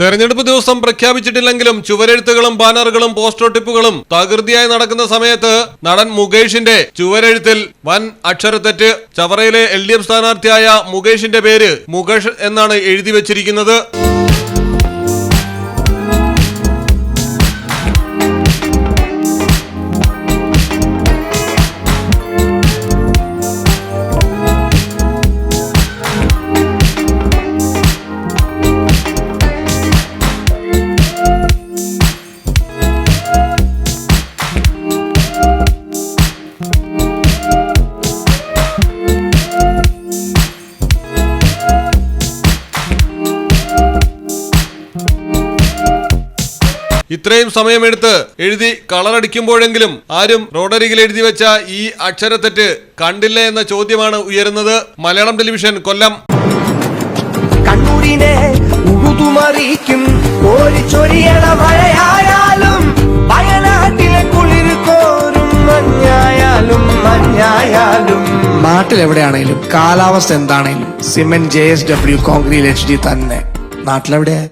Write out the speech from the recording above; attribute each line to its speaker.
Speaker 1: തെരഞ്ഞെടുപ്പ് ദിവസം പ്രഖ്യാപിച്ചിട്ടില്ലെങ്കിലും ചുവരെഴുത്തുകളും ബാനറുകളും പോസ്റ്റർ ടിപ്പുകളും തകൃതിയായി നടക്കുന്ന സമയത്ത് നടൻ മുകേഷിന്റെ ചുവരെഴുത്തിൽ വൻ അക്ഷരത്തെറ്റ് ചവറയിലെ എൽ ഡി എഫ് സ്ഥാനാർത്ഥിയായ മുകേഷിന്റെ പേര് മുകേഷ് എന്നാണ് എഴുതി വെച്ചിരിക്കുന്നത്. ഇത്രയും സമയമെടുത്ത് എഴുതി കളറടിക്കുമ്പോഴെങ്കിലും ആരും റോഡരികിൽ എഴുതി വെച്ച ഈ അക്ഷരത്തെറ്റ് കണ്ടില്ല എന്ന ചോദ്യമാണ് ഉയരുന്നത്. മലയാളം ടെലിവിഷൻ കൊല്ലം.
Speaker 2: കണ്ണൂരിനെ ഉഴുതുമറിയിക്കും. ഓരിച്ചൊരിയണ മഴയായാലും വയനാട്ടിലെ കുളിർ കോരും മഞ്ഞായാലും മഞ്ഞായാലും.
Speaker 3: നാട്ടിൽ എവിടെയാണെങ്കിലും കാലാവസ്ഥ എന്താണെങ്കിലും cement J S W concrete H D തന്നെ. നാട്ടിലെവിടെയാ?